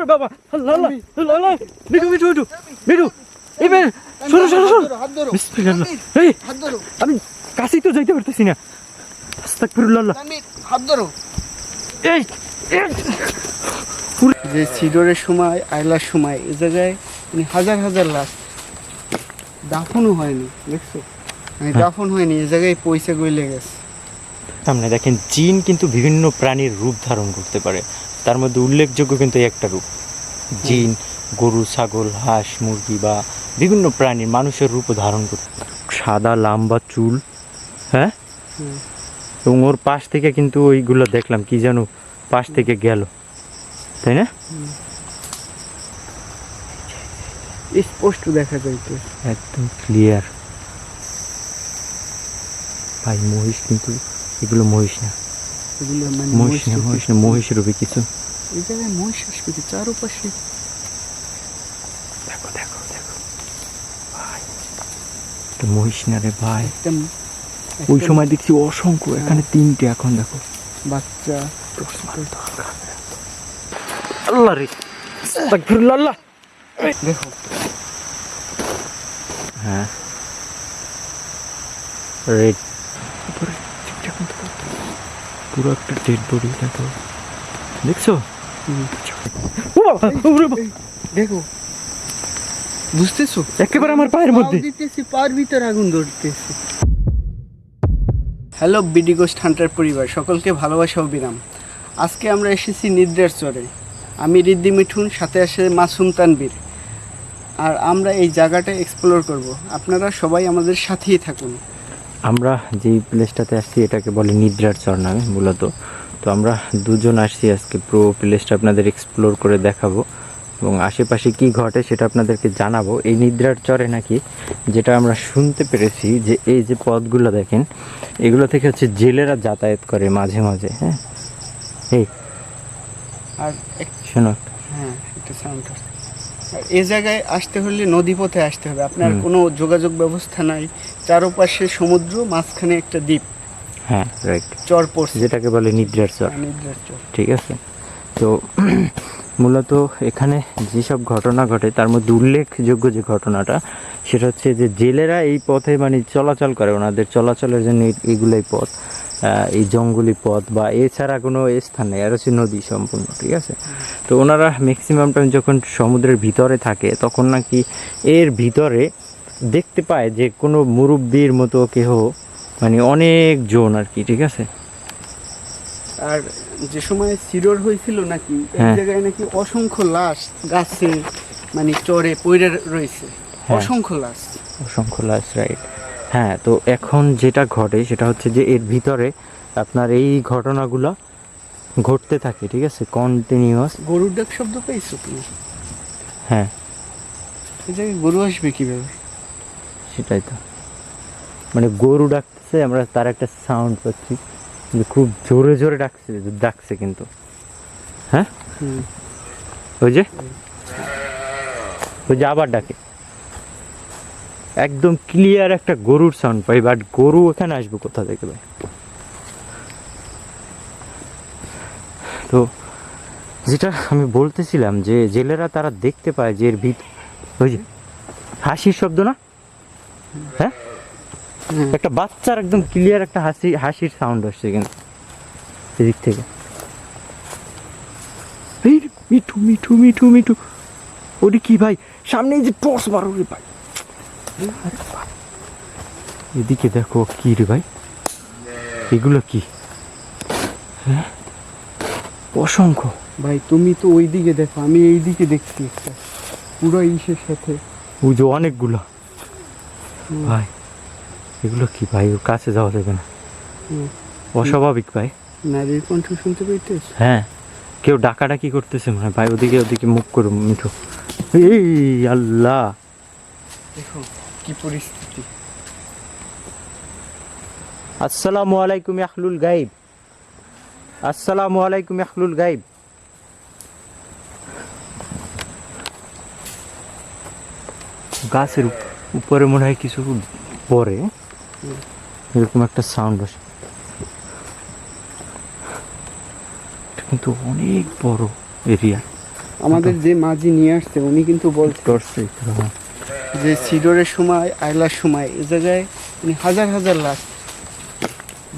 ওরে বাবা। আল্লাহ আল্লাহ আল্লাহ আল্লাহ মিঠু মিঠু মিঠু মিঠু। এই বে শোনো শোনো শোনো। বিসমিল্লাহ। এই হাত ধরো আমি কাছেই তো যাইতে পারতেছি না। আস্তাগফিরুল্লাহ। হাত ধরো এই এই। যে সিডরের সময় আয়লার সময় এ জায়গায় মানে হাজার হাজার লাশ। দাফনও হয়নি দেখছ? মানে দাফন হয়নি এ জায়গায় পয়সা গইলে গেছে। সামনে দেখেন জিন কিন্তু বিভিন্ন প্রাণীর রূপ ধারণ করতে পারে। তার মধ্যে উল্লেখযোগ্য কিন্তু এই একটা রূপ। জিন গরু ছাগল হাঁস মুরগি বা বিভিন্ন প্রাণীর মানুষের রূপও ধারণ করতে। পারে। সাদা লম্বা চুল হ্যাঁ? এবং ওর পাশ থেকে কিন্তু ওইগুলো দেখলাম কি যেন পাশ থেকে গেল। তাই না? স্পষ্ট দেখা যাইতে একদম ক্লিয়ার ভাই মহিষ কিন্তু এগুলো মহিষ না। এগুলো মানে মহিষ মহিষ মহিষ রূপে কিছু। এই জায়গায় মহিষ সংস্কৃতি চারপাশে। দেখো দেখো দেখো। ভাই এটা মহিষ না রে ভাই। ওই সময় দেখছি অসংখ্য এখানে তিনটে এখন দেখো। বাচ্চা। আল্লাহ রে। আল্লাহ দেখো। হ্যাঁ। রেড। পুরো একটা ডেড বডি দেখো। দেখছ? হুম। ও বাবা, ওরে বাবা, দেখো। বুঝতেছো? একেবারে আমার পায়ের মধ্যে। দিতেছি পার ভিতর আগুন ধরতেছি। হ্যালো বিডি গোস্ট হান্টার পরিবার সকলকে ভালোবাসা ও বিরাম। আজকে আমরা এসেছি নিদ্রার চরে। আমি রিদ্দি মিঠুন সাথে আসে মাসুম তানবীর। আর আমরা এই জায়গাটা এক্সপ্লোর করব। আপনারা সবাই আমাদের সাথেই থাকুন। আমরা যেই প্লেসটাতে আসছি এটাকে বলে নিদ্রার চর নামে মূলত। তো আমরা দুজন আসছি আজকে পুরো প্লেসটা আপনাদের এক্সপ্লোর করে দেখাবো। এবং আশেপাশে কি ঘটে সেটা আপনাদেরকে জানাব। এই নিদ্রার চরে নাকি যেটা আমরা শুনতে পেরেছি যে এই যে পথগুলো দেখেন এগুলো থেকে হচ্ছে জেলেরা যাতায়াত করে মাঝে মাঝে হ্যাঁ? এই। আর শোনো। হ্যাঁ এই জায়গায় আসতে হলে নদীপথে আসতে হবে। আপনার কোনো যোগাযোগ ব্যবস্থা নাই। চারপাশে সমুদ্র মাঝখানে একটা দ্বীপ। হ্যাঁ রাইট চর পড়ছে। যেটাকে বলে নিদ্রার চর। নিদ্রার চর। ঠিক আছে? তো মূলত এখানে যেসব ঘটনা ঘটে, তার মধ্যে উল্লেখযোগ্য যে ঘটনাটা, সেটা হচ্ছে যে জেলেরা এই পথে মানে চলাচল করে, ওনাদের চলাচলের জন্য এগুলোই পথ এই জঙ্গলি পথ বা এছাড়া কোনো স্থান নেই আর হচ্ছে নদী সম্পূর্ণ, ঠিক আছে? তো ওনারা ম্যাক্সিমাম টাইম যখন সমুদ্রের ভিতরে থাকে, তখন নাকি এর ভিতরে দেখতে পায় যে কোনো মুরব্বির মতো কেহ মানে অনেক জন আর কি, ঠিক আছে? আর যে সময় সিরোর হয়েছিল নাকি এই হ্যাঁ। জায়গায় নাকি অসংখ্য লাশ গাছে মানে চরে পইরে রয়েছে। হ্যাঁ। অসংখ্য লাশ। অসংখ্য লাশ রাইট হ্যাঁ তো এখন যেটা ঘটে সেটা হচ্ছে যে এর ভিতরে আপনার এই ঘটনাগুলো ঘটতে থাকে ঠিক আছে? কন্টিনিউয়াস গরুর ডাক শব্দ পেয়েছ তুমি? হ্যাঁ। এই জায়গায় গরু আসবে কীভাবে? সেটাই তো। মানে গরু ডাকতেছে আমরা তার একটা সাউন্ড পাচ্ছি। খুব জোরে জোরে ডাকছে ডাকছে কিন্তু। হ্যাঁ? ওই যে? ওই যে আবার ডাকে। একদম ক্লিয়ার একটা গরুর সাউন্ড পাই বাট গরু এখানে আসবে কোথা থেকে ভাই? তো যেটা আমি বলতেছিলাম যে জেলেরা তারা দেখতে পায় যে এর ভিত ওই যে হাসির শব্দ না? হ্যাঁ। একটা বাচ্চার একদম ক্লিয়ার একটা হাসি হাসির সাউন্ড আসছে কিন্তু এদিক থেকে। মিঠু মিঠু মিঠু মিঠু। ওটি কি ভাই? সামনে এই যে টর্চ মারো রে ভাই। এদিকে দেখো কি রে ভাই? এগুলো কি? হ্যাঁ? অসংখ্য। ভাই তুমি তো ওই দিকে দেখো আমি এই দিকে দেখছি একটা। পুরো ইসের সাথে। ওই যে অনেকগুলো। ভাই। এগুলো কি ভাই? ওর কাছে যাওয়া যাবে না। অস্বাভাবিক ভাই। নারীর কণ্ঠ শুনতে পাইতেছ? হ্যাঁ। কেউ ডাকাডাকি করতেছে মনে হয়। ভাই ওদিকে ওদিকে মুখ করো মিঠু। এই আল্লাহ। দেখো কি পরিস্থিতি। আসসালামু আলাইকুম আখলুল গাইব। আসসালামু আলাইকুম আখলুল গাইব। গাছের উপরে মনে হয় কিছু পরে এরকম একটা সাউন্ড আসে। কিন্তু অনেক বড় এরিয়া আমাদের যে মাঝি নিয়ে আসছে উনি কিন্তু বলছে হ্যাঁ। যে সিডরের সময় আইলার সময় এ জায়গায় উনি হাজার হাজার লাশ।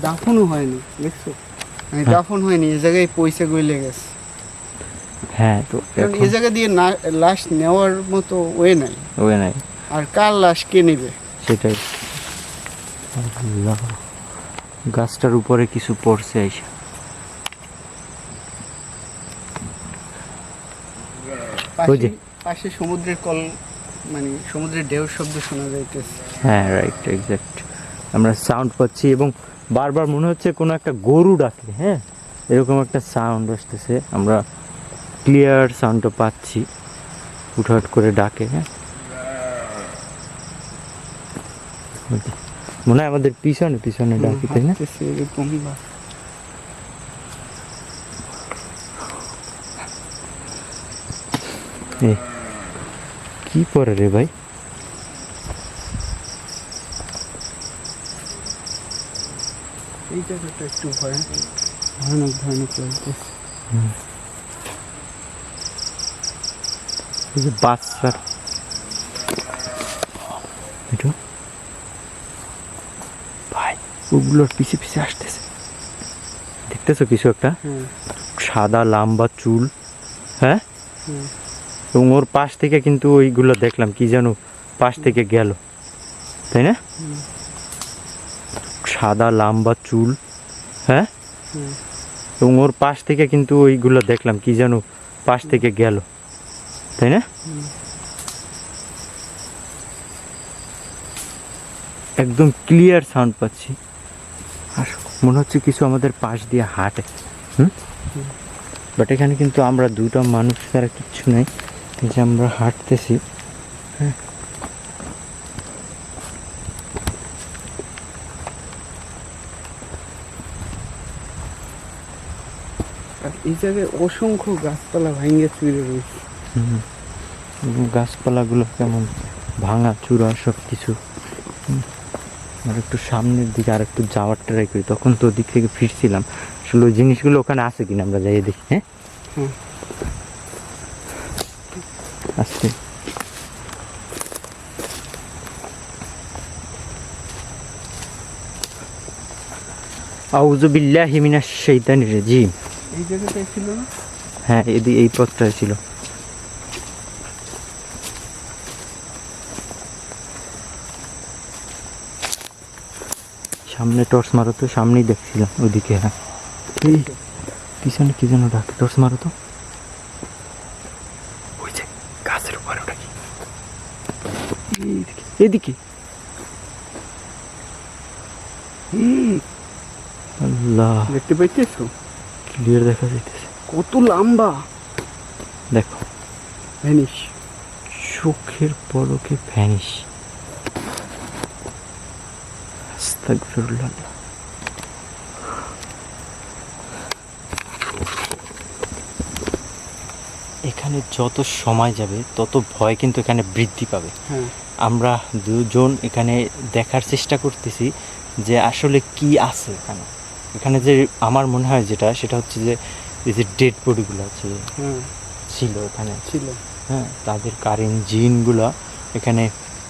দাফনও হয়নি দেখছ? মানে দাফন হয়নি এ জায়গায় পয়সা গইলে গেছে। হ্যাঁ তো কারণ এ জায়গা দিয়ে না লাশ নেওয়ার মতো ওয়ে নাই। ওই নাই। আর কার লাশ কে নেবে? সেটাই। আল্লাহ গাছটার উপরে কিছু পড়ছে আইসা। পাশে সমুদ্রের কল মানে সমুদ্রের ঢেউ শব্দ শোনা যাইতেছে। হ্যাঁ রাইট এক্স্যাক্ট আমরা সাউন্ড পাচ্ছি এবং বারবার মনে হচ্ছে কোনো একটা গরু ডাকে হ্যাঁ? এরকম একটা সাউন্ড আসতেছে। আমরা ক্লিয়ার সাউন্ডটা পাচ্ছি। উঠাট করে ডাকে হ্যাঁ? মনে হয় আমাদের পিছনে পিছনে ডাকি তাই না? কি পরে রে ভাই? এই জায়গাটা একটু ভয় ভয়ানক ভয়ানক লাগতেছে। বাচ্চার এটা ভাই ওগুলোর পিছে পিছে আসতেছে। দেখতেছো কিছু একটা? সাদা লম্বা চুল হ্যাঁ? এবং ওর পাশ থেকে কিন্তু ওইগুলো দেখলাম কি যেন পাশ থেকে গেল তাই না? সাদা লম্বা চুল হ্যাঁ? এবং ওর পাশ থেকে কিন্তু ওইগুলো দেখলাম কি যেন পাশ থেকে গেল তাই না? একদম ক্লিয়ার সাউন্ড পাচ্ছি। মনে হচ্ছে কিছু আমাদের পাশ দিয়ে হাঁটে। হুম? বাট এখানে কিন্তু আমরা দুটো মানুষ ছাড়া কিচ্ছু নেই। যে আমরা হাঁটতেছি। হ্যাঁ। এই জায়গায় অসংখ্য গাছপালা ভাঙ্গে চুরে রয়েছে। গাছপালাগুলো কেমন ভাঙা চূড়া সব কিছু হুম। আর একটু সামনের দিকে আর একটু যাওয়ার ট্রাই করি। তখন তো ওদিক থেকে ফিরছিলাম। আসলে ওই জিনিসগুলো ওখানে আছে কিনা আমরা যাই দেখি হ্যাঁ? হুম। আস্তে আউযু বিল্লাহি মিনাশ শাইতানির রাজিম। এই জায়গাটায় ছিল না? হ্যাঁ এই পথটাই ছিল। সামনে টর্চ মারো তো সামনেই দেখছিলাম ওইদিকে হ্যাঁ। এই পিছনে কি যেন ডাকে টর্চ মারো তো। ওই যে গাছের উপরে ওটা কি? এদিকে আল্লাহ। দেখতে পাইতেছো? ক্লিয়ার দেখা যাইতেছে। কত লম্বা। দেখো। ভ্যানিশ চোখের পলকে ভ্যানিশ আস্তাগফিরুল্লাহ। এখানে যত সময় যাবে তত ভয় কিন্তু এখানে বৃদ্ধি পাবে। হ্যাঁ। আমরা দুজন এখানে দেখার চেষ্টা করতেছি যে আসলে কি আছে এখানে। এখানে যে আমার মনে হয় যেটা সেটা হচ্ছে যে এই যে ডেড বডিগুলো আছে ছিল এখানে। ছিল। হ্যাঁ তাদের কারেন্ট জিনগুলো এখানে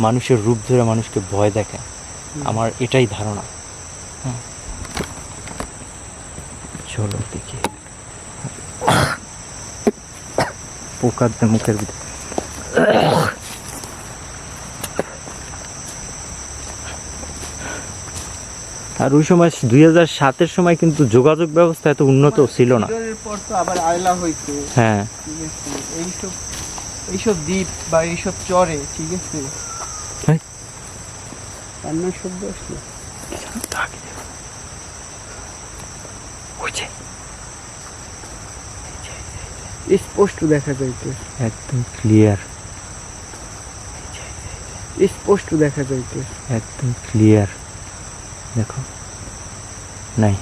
মানুষের রূপ ধরে মানুষকে ভয় দেখায়। আমার এটাই ধারণা। হ্যাঁ চলো দেখি। পোকার মুখের ভিতরে। আর ওই সময় দুই হাজার সাতের সময় কিন্তু যোগাযোগ ব্যবস্থা এত উন্নত ছিল না। পর তো আবার আয়লা হইতো হ্যাঁ। এইসব এইসব দ্বীপ বা এইসব চরে ঠিক আছে? এই। রান্নার শব্দ আসলো স্পষ্ট দেখা যাইতে একদম ক্লিয়ার স্পষ্ট দেখা যাইতে একদম ক্লিয়ার দেখো নাই।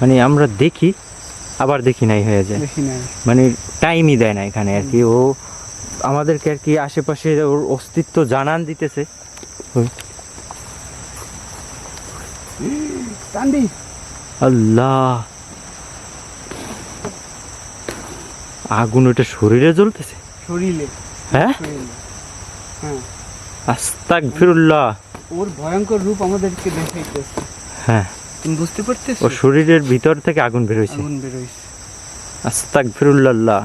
মানে আমরা দেখি আবার দেখি নাই হয়ে যায়। মানে টাইমই দেয় না এখানে আর কি। ও আমাদেরকে আর কি আশেপাশে ওর অস্তিত্ব জানান দিতেছে। আল্লাহ। আগুন ওটা শরীরে জ্বলতেছে? শরীরে। হ্যাঁ? হ্যাঁ। আস্তাক ফিরুল্লাহ ওর ভয়ঙ্কর রূপ আমাদেরকে দেখাইতেছে। হ্যাঁ। তুমি বুঝতে পারতেছো? ও শরীরের ভিতর থেকে আগুন বেরোইছে আগুন বেরোইছে আস্তাক ফিরুল্লাহ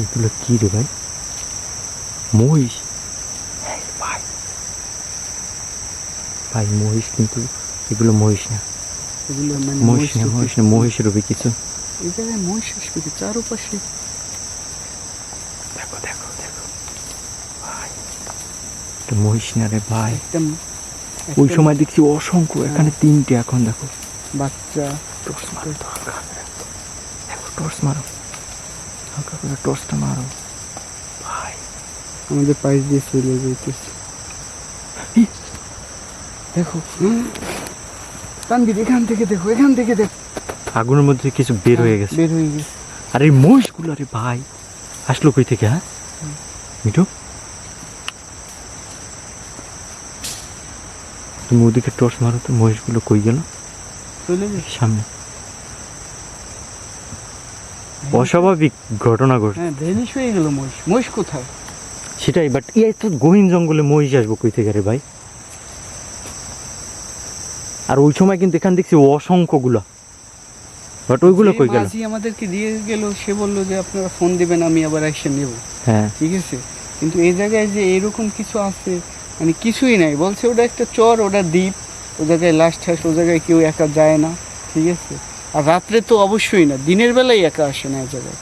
এগুলো কি রে ভাই? মহিষ? ভাই। ভাই মহিষ কিন্তু এগুলো মহিষ না। এগুলো মানে মহিষ না মহিষ না মহিষ রূপে কিছু। এই জায়গায় মহিষ আসবে চারপাশে। দেখো দেখো দেখো। ভাই এটা মহিষ না রে ভাই। ওই সময় দেখছি অসংখ্য এখানে তিনটে এখন দেখো। বাচ্চা। টর্চ মারো তো হালকা। টর্চ মারো। হালকা করে টর্চটা মারো। ভাই। আমাদের পাশ দিয়ে চলে যেতেছে দেখো। তানবির এখান থেকে দেখো এখান থেকে দেখো। আগুনের মধ্যে কিছু বের হয়ে গেছে। বের হয়ে গেছে। আর এই মহিষগুলো রে ভাই আসলো কই থেকে হ্যাঁ? মিঠু? তুমি ওদিকে টর্চ মারো তো মহিষগুলো কই গেল? চলে গেছে সামনে। অস্বাভাবিক ঘটনা ঘটছে। হ্যাঁ হয়ে গেল মহিষ। মহিষ কোথায়? সেটাই বাট এই তো গহীন জঙ্গলে মহিষ আসব কই থেকে রে ভাই? আর ওই সময় কিন্তু এখান দেখছি অসংখ্যগুলো। বাট ওইগুলো কই গেল? আমাদেরকে দিয়ে গেল সে বলল যে আপনারা ফোন দিবেন আমি আবার এসে নেব। হ্যাঁ। ঠিক আছে? কিন্তু এই জায়গায় যে এরকম কিছু আছে মানে কিছুই নাই। বলছে ওটা একটা চর ওটা দ্বীপ। ও জায়গায় লাস্ট হাস ও জায়গায় কেউ একা যায় না, ঠিক আছে? আর রাত্রে তো অবশ্যই না, দিনের বেলায় একা আসে না এই জায়গায়।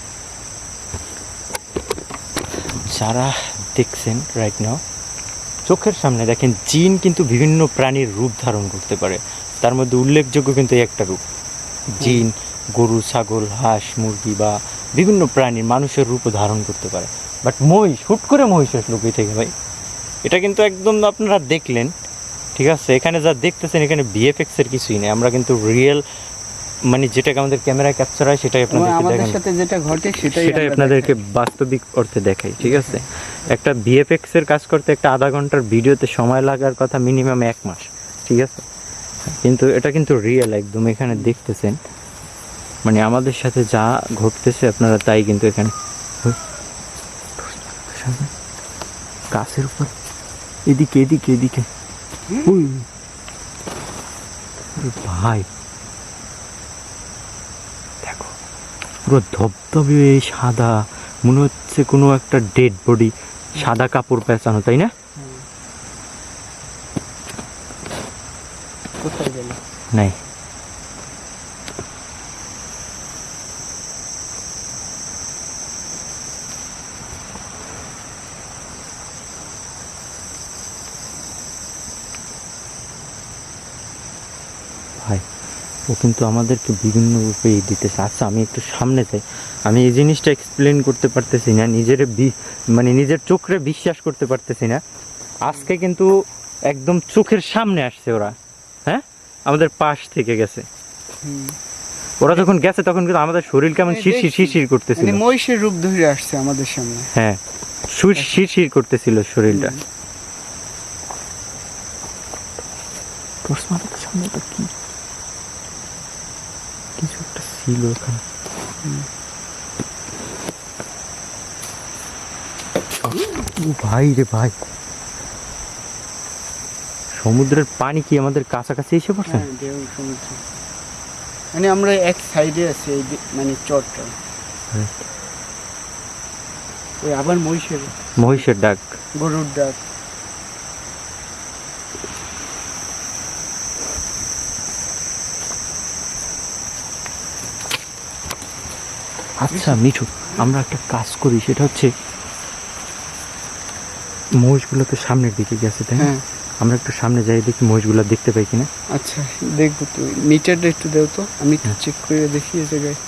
যারা দেখছেন রাইট নাও চোখের সামনে দেখেন, জিন কিন্তু বিভিন্ন প্রাণীর রূপ ধারণ করতে পারে। তার মধ্যে উল্লেখযোগ্য কিন্তু একটা রূপ। জিন, গরু, ছাগল, হাঁস, মুরগি বা বিভিন্ন প্রাণীর মানুষের রূপও ধারণ করতে পারে। বাট মহিষ, হুট করে মহিষ আসলো থেকে ভাই। এটা কিন্তু একদম আপনারা দেখলেন ঠিক আছে? এখানে যা দেখতেছেন এখানে ভিএফএক্স এর কিছুই নেই। আমরা কিন্তু রিয়েল মানে যেটাকে আমাদের ক্যামেরায় ক্যাপচার হয় সেটাই এবং আপনাদেরকে আমাদের সাথে যেটা ঘটে সেটাই সেটাই আপনাদেরকে বাস্তবিক অর্থে দেখাই ঠিক আছে? একটা ভিএফএক্স এর কাজ করতে একটা আধা ঘণ্টার ভিডিওতে সময় লাগার কথা মিনিমাম এক মাস ঠিক আছে? কিন্তু এটা কিন্তু রিয়েল একদম এখানে দেখতেছেন। মানে আমাদের সাথে যা ঘটতেছে আপনারা তাই কিন্তু এখানে গাছের উপর। এদিকে এদিকে এদিকে। ওরে ভাই। দেখো পুরো ধবধবে সাদা মনে হচ্ছে কোনো একটা ডেড বডি সাদা কাপড় পেঁচানো তাই না? নাই। ও কিন্তু আমাদেরকে বিভিন্ন রূপে দিতেছে। আচ্ছা আমি একটু সামনে যাই। আমি এই জিনিসটা এক্সপ্লেন করতে পারতেছি না নিজের মানে নিজের চোখে বিশ্বাস করতে পারতেছি না। আজকে কিন্তু একদম চোখের সামনে আসছে ওরা হ্যাঁ? আমাদের পাশ থেকে গেছে। ওরা যখন গেছে তখন কিন্তু আমাদের শরীর কেমন শিরশির শিরশির করতেছিল। মানে মহিষের রূপ ধরে আসছে আমাদের সামনে। হ্যাঁ সুর শিরশির করতেছিল শরীরটা। মারার সামনে তো কি? কিছু একটা ছিল ওখানে। ভাই রে ভাই। সমুদ্রের পানি কি আমাদের কাছাকাছি এসে পড়ছে? হ্যাঁ সমুদ্র। মানে আমরা এক সাইডে আছি এই মানে চরটা। হ্যাঁ। ওই আবার মহিষের মহিষের ডাক। গরুর ডাক। আচ্ছা মিঠু আমরা একটা কাজ করি সেটা হচ্ছে মহিষগুলো তো সামনের দিকে গেছে তাই না? হ্যাঁ। আমরা একটু সামনে যাই দেখি মহিষগুলো দেখতে পাই কিনা। আচ্ছা দেখব তো মিটারটা একটু দেও তো আমি একটু হ্যাঁ। চেক করে দেখি এই জায়গায়।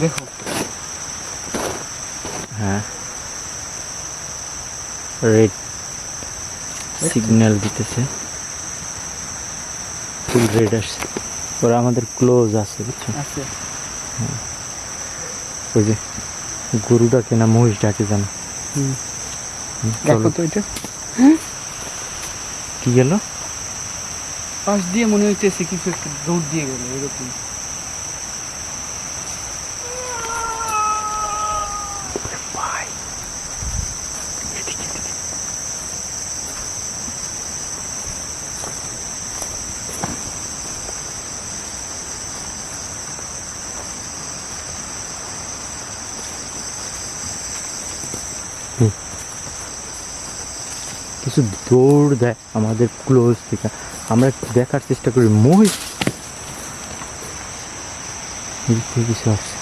দেখো। হ্যাঁ। রেড সিগন্যাল দিতেছে। ফুল রেড আসছে। ওরা আমাদের ক্লোজ আছে বুঝছ? ওই যে গরু ডাকে না মহিষ ডাকে জানো কি গেল? পাশ দিয়ে মনে হইতেছে কিছু একটা দৌড় দিয়ে গেল এরকম। কিছু দৌড় দেয় আমাদের ক্লোজ থেকে। আমরা দেখার চেষ্টা করি। মহিষ! কিছু আসছে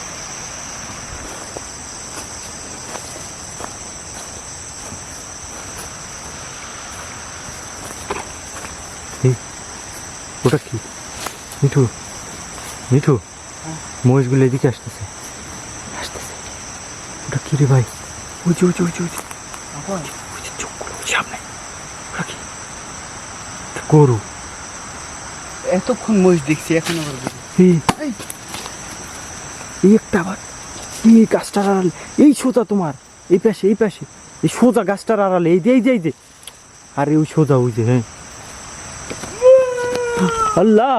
ওটা কি? মিঠু মিঠু মহিষগুলো এদিকে আসতেছে। আসতেছে। ওটা কি রে ভাই? উঁচু উঁচু উঁচু উঁচু আবার ওই যে। চোখগুলো সামনে। গরু। এতক্ষণ মহিষ দেখছি এখন আবার। এই একটা আবার এই গাছটার আড়ালে? এই সোজা তোমার এই পাশে এই পাশে। এই সোজা গাছটার আড়ালে এই যে এই যে এই যে। আরে ওই সোজা ওই যে হ্যাঁ। আল্লাহ!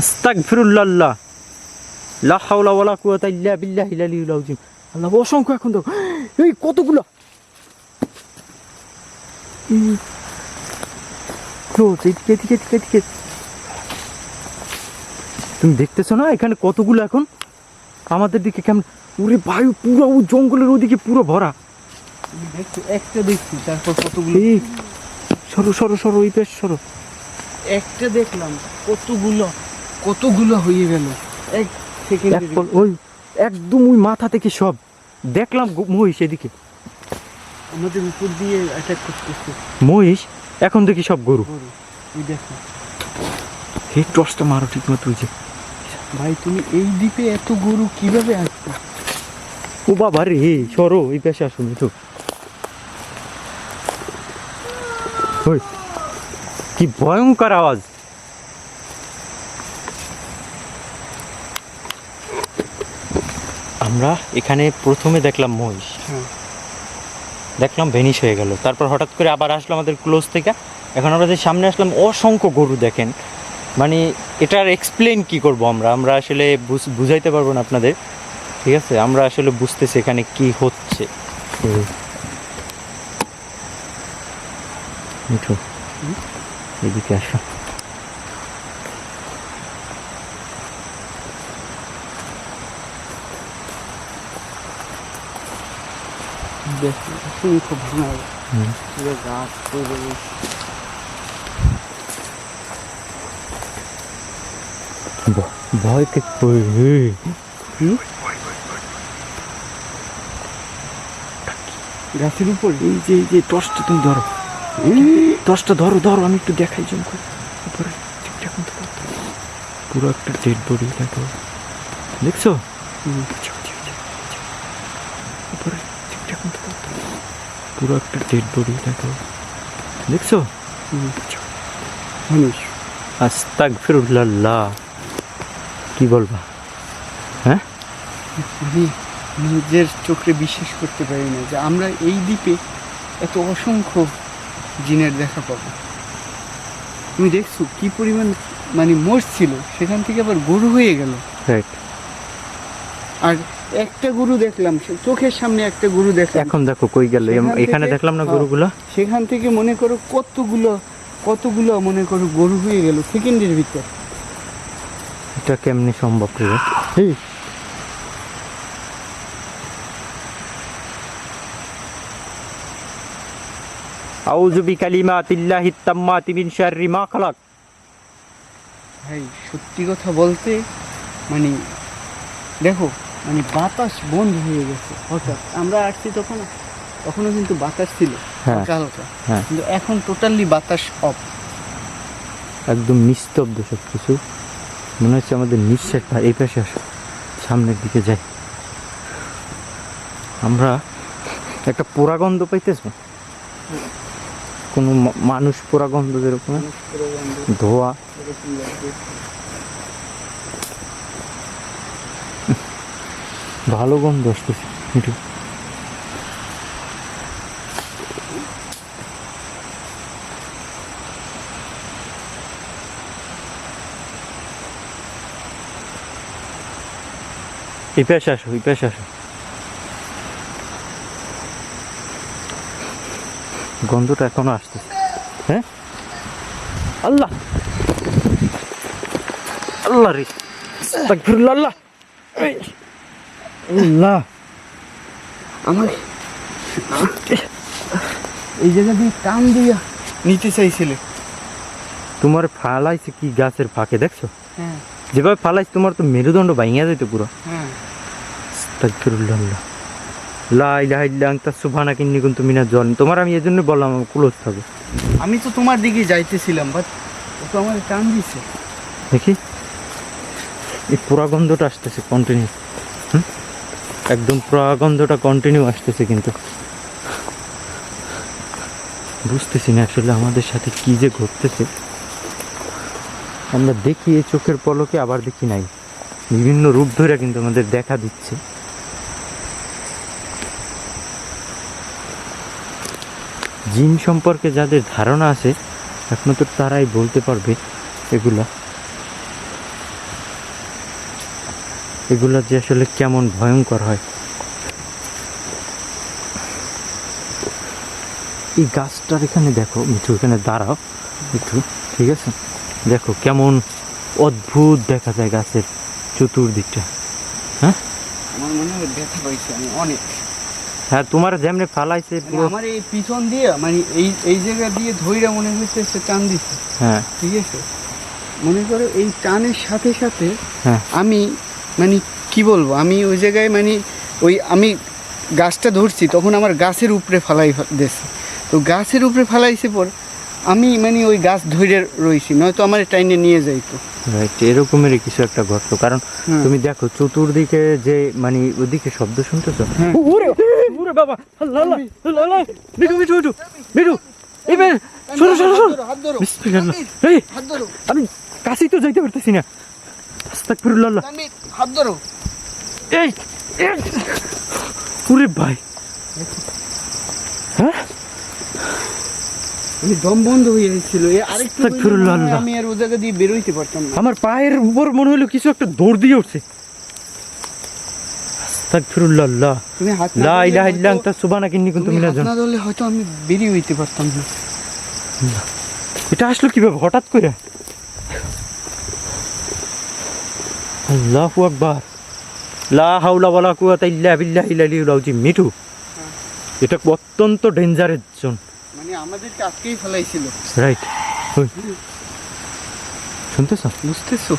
আস্তাগফিরুল্লাহ। লা হাওলা ওয়ালা কুওয়াতা ইল্লা বিল্লাহিল আলিয়্যিল আযীম। আল্লাহ অসংখ্য এখন তো। এই কতগুলো? রোজ এদিকে এদিকে এদিকে এদিকে তুমি দেখতেছো না এখানে কতগুলো এখন? আমাদের দিকে কেমন ওরে বায়ু পুরো ও জঙ্গলের ওদিকে পুরো ভরা। দেখছি একটা দেখছি তারপর কতগুলো সরো সরো সরো ওই পেশ সরো। একটা দেখলাম কতগুলো কতগুলো হয়ে গেল। এক সেকেন্ড ওই একদম ওই মাথা থেকে সব। দেখলাম মহিষ এদিকে। আমাদের উপর দিয়ে অ্যাটাক করতেছে। মহিষ এখন দেখি সব গরু। এই দেখো। এই টসটা মারো ঠিক মতো ওই যে। ভাই তুমি এই দ্বীপে এত গরু কীভাবে আসছো ও বাবা রে সরো এই পেশে আসুন তো। ওই কি ভয়ঙ্কর আওয়াজ। আমরা এখানে প্রথমে দেখলাম মহিষ। হ্যাঁ। দেখলাম ভেনিশ হয়ে গেল। তারপর হঠাৎ করে আবার আসলো আমাদের ক্লোজ থেকে। এখন আমরা যে সামনে আসলাম অসংখ্য গরু দেখেন। মানে এটার এক্সপ্লেন কি করব আমরা? আমরা আসলে বুঝ- বুঝাইতে পারব না আপনাদের। ঠিক আছে? আমরা আসলে বুঝতেছি এখানে কি হচ্ছে। মিঠু এদিকে আসো। দেখো। অসংখ্য ভাঙা হুম। পুরো গাছ ভ- ভয় কে গাছের উপর? এই যে এই যে টর্চটা তুমি ধরো। টর্চটা ধরো ধরো আমি একটু দেখাই জন্য উপরে ঠিকঠাক মতো পুরো একটা ডেড বডি দেখো। দেখছ হুম। আচ্ছা, আচ্ছা, আচ্ছা, আচ্ছা। উপরে ঠিকঠাক মতো করো। পুরো একটা ডেড বডি দেখো। দেখছ। মানুষ। আস্তাগফিরুল্লাহ। কি বলবা? হ্যাঁ? আমি নিজের চোখে বিশ্বাস করতে পারি না যে আমরা এই দ্বীপে এত অসংখ্য জিনের দেখা পাবো। তুমি দেখছ কি পরিমাণ মানে মোষ ছিল সেখান থেকে আবার গরু হয়ে গেল। রাইট আর একটা গরু দেখলাম চোখের সামনে একটা গরু দেখলাম। এখন দেখো কই গেল? এখানে দেখলাম না হ্যাঁ। গরুগুলো? সেখান থেকে মনে করো কতগুলো কতগুলো মনে করো গরু হয়ে গেল সেকেন্ডের ভিতর। এটা কেমনি সম্ভব রে? এই। আউযু বিকালিমাতিল্লাহি তাম্মাতি মিন শাররি মা খালাক। ভাই সত্যি কথা বলতে মানে দেখো মানে বাতাস বন্ধ হয়ে গেছে হঠাৎ। আমরা আসছি তখন তখনও কিন্তু বাতাস ছিল হ্যাঁ। হালকা হালকা। হ্যাঁ। কিন্তু এখন টোটালি বাতাস অফ একদম নিস্তব্ধ সব কিছু মনে হচ্ছে আমাদের নিঃশ্বাসটা এই পাশে আসো সামনের দিকে যাই। আমরা একটা পোড়া গন্ধ পাইতেছ? কোনো মানুষ পোড়া গন্ধ যেরকম ধোয়া। ভালো গন্ধ আসতেছে মিঠু। এই পেশে আসো এই পেশে আসো। গন্ধটা এখনও আসতেছে। হ্যাঁ? আল্লাহ! আল্লাহ রে। আল্লাহ। আল্লাহ। আমার এই জায়গা দিয়ে টান দিয়া নিতে চাইছিলে। তোমার ফালাইছে কি গাছের ফাঁকে দেখছ? হ্যাঁ। যেভাবে ফালাইছে তোমার তো মেরুদণ্ড ভাঙিয়া যেত পুরো। হ্যাঁ। আস্তাগফিরুল্লাহ। আল্লাহ লা ইলাহা ইল্লা আনতা সুবহানাকা ইন্নী কুনতু তোমার আমি এজন্য বললাম ক্লোজ থাকো আমি তো তোমার দিকে যাইতেছিলাম বাট ও তো আমার টান দিছে। দেখি। এই পুরা গন্ধটা আসতেছে কন্টিনিউ একদম পুরা গন্ধটা কন্টিনিউ আসতেছে কিন্তু। বুঝতেছি না আসলে আমাদের সাথে কি যে ঘটতেছে। আমরা দেখি এই চোখের পলকে, আবার দেখি নাই। বিভিন্ন রূপ ধরে কিন্তু আমাদের দেখা দিচ্ছে। জিন সম্পর্কে যাদের ধারণা আছে, একমাত্র তারাই বলতে পারবে এগুলা। এগুলা যে আসলে কেমন ভয়ঙ্কর হয়। এই গাছটার এখানে দেখো মিঠু এখানে দাঁড়াও একটু ঠিক আছে? দেখো কেমন অদ্ভুত দেখা যায় গাছের চতুর্দিকটা আমার মনে হয় ব্যথা পাইছি আমি অনেক। হ্যাঁ তোমার যেমনি ফালাইছে মানে আমার এই পিছন দিয়ে মানে এই এই জায়গা দিয়ে ধইরা মনে হচ্ছে সে টান দিছে। হ্যাঁ। ঠিক আছে? মনে করো এই টানের সাথে সাথে হ্যাঁ। আমি মানে কি বলব? আমি ওই জায়গায় মানে ওই আমি গাছটা ধরছি তখন আমার গাছের উপরে ফালাই দিয়েছে। তো গাছের উপরে ফালাইছে পর আমি মানে ওই গাছ ধরে রয়েছি নয়তো আমার টাইনে নিয়ে যাইতো। রাইট এরকমেরই কিছু একটা ঘটলো। কারণ তুমি দেখো চতুর্দিকে যে মানে ওদিকে শব্দ শুনতেছো? হ্যাঁ। ওরে ওরে বাবা! আল্লাহ আল্লাহ আল্লাহ আল্লাহ মিঠু মিঠু মিঠু মিঠু! এই বে শোনো শোনো শোনো! হাত ধরো বিসমিল্লাহ এই আমি কাছেই তো যাইতে পারতেছি না। আস্তাগফিরুল্লাহ হাত ধরো। এই এই। ওরে ভাই। হ্যাঁ? আমি দম বন্ধ হয়ে। আমি আর দিয়ে বেরোইতে পারতাম না। আমার পায়ের উপর মনে হলো কিছু একটা দৌড় দিয়ে উঠছে। আস্তাগফিরুল্লাহ আল্লাহ। তুমি হাত লা ধরলে ইলাহা ইল্লা হয়তো- আনতা সুবহানাকা ইন্নী কুনতু তুমি মিনাজ হাত না ধরলে হয়তো আমি বেরিয়ে হইতে পারতাম না। এটা আসলো কীভাবে? হঠাৎ করে? আল্লাহু আকবার। লা হাওলা ওয়ালা কুওয়াতা ইল্লা বিল্লাহিল আলিয়্যিল আযীম মিঠু। এটা অত্যন্ত ডেঞ্জারের জোন মানে আমাদেরকে আজকেই ফেলাইছিল। রাইট শুনতেছ? বুঝতেছো?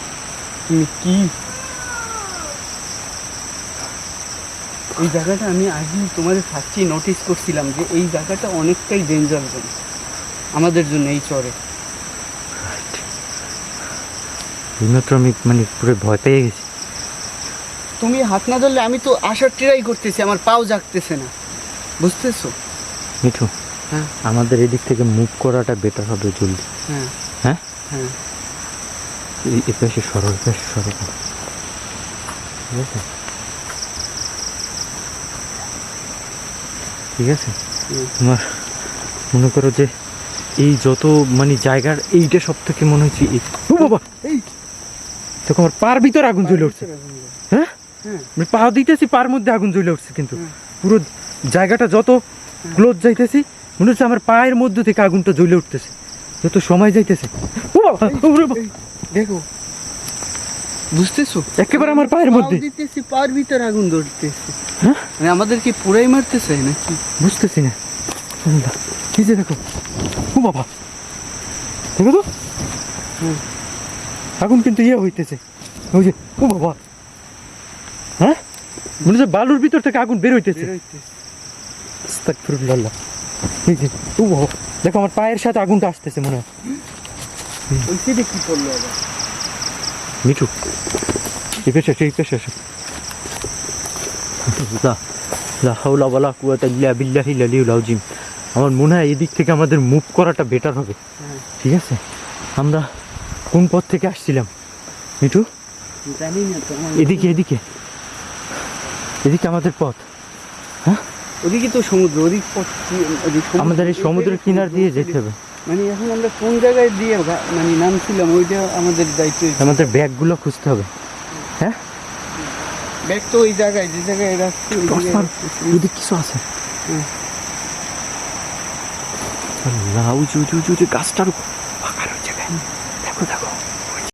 তুমি কি? এই জায়গাটা আমি আগে তোমাদের ফার্স্টেই নোটিস করছিলাম যে এই জায়গাটা অনেকটাই ডেঞ্জার জোন আমাদের জন্য এই চরে। এইমাত্র আমি মানে পুরো ভয় পেয়ে গেছি। তুমি হাত না ধরলে আমি তো আসার ট্রাই করতেছি আমার পাও জাগতেছে না। বুঝতেছো? মিঠু হ্যাঁ। আমাদের এদিক থেকে মুভ করাটা বেটার হবে জলদি। হ্যাঁ। হ্যাঁ? হ্যাঁ। এ পাশে সরল পাশে সরল ঠিক আছে? ঠিক আছে? তোমার মনে করো যে এই যত মানে জায়গার এইটা সব থেকে মনে হচ্ছে এই বাবা! এই দেখো আমার পার ভিতর আগুন জ্বলে উঠছে। হ্যাঁ? মানে পা দিতেছি পার মধ্যে আগুন জ্বলে উঠছে কিন্তু। পুরো জায়গাটা যত ক্লোজ যাইতেছি মনে হচ্ছে আমার পায়ের মধ্যে থেকে আগুনটা জ্বলে উঠতেছে। যত সময় যাইতেছে। ও বাবা, দেখো বুঝতেছো? একেবারে আমার পায়ের মধ্যে। দিতেছি পার ভিতর আগুন ধরতেছি। হ্যাঁ? মানে আমাদের কি পুরাই মারতেছে নাকি? বুঝতেছি না। এই যে দেখো ও বাবা। দেখো তো। হুম। আগুন কিন্তু ইয়ে হইতেছে। ওই যে ও বাবা। হ্যাঁ? মনে হচ্ছে বালুর ভিতর থেকে আগুন বের হইতেছে। বেরোইতেছে আস্তাগফিরুল্লাহ। এই যে ও বাবা। দেখো আমার পায়ের সাথে আগুনটা আসতেছে মনে হয়। ওই সাইডে কি করল আবার? মিঠু পেশে আসো এই পেশে আসো। লা হাওলা ওয়ালা কুওয়াতা ইল্লা আমার মনে হয় এদিক থেকে আমাদের মুভ করাটা বেটার হবে। হ্যাঁ। ঠিক আছে? আমরা কোন পথ থেকে আসছিলাম? মিঠু? জানি না তো এদিকে এদিকে। এদিকে আমাদের পথ। ওদিকে তো সমুদ্র ওদিক পথ আমাদের এই সমুদ্রের কিনার দিয়ে যেতে হবে। মানে এখন আমরা কোন জায়গায় দিয়ে মানে নামছিলাম ওইটা আমাদের দায়িত্ব। আমাদের ব্যাগগুলো খুঁজতে হবে। হ্যাঁ? ব্যাগ তো ওই জায়গায় যে জায়গায় রাখছি। ওদিকে কিছু আছে। হুম। আল্লাহ উঁচু উঁচু উঁচু উঁচু গাছটার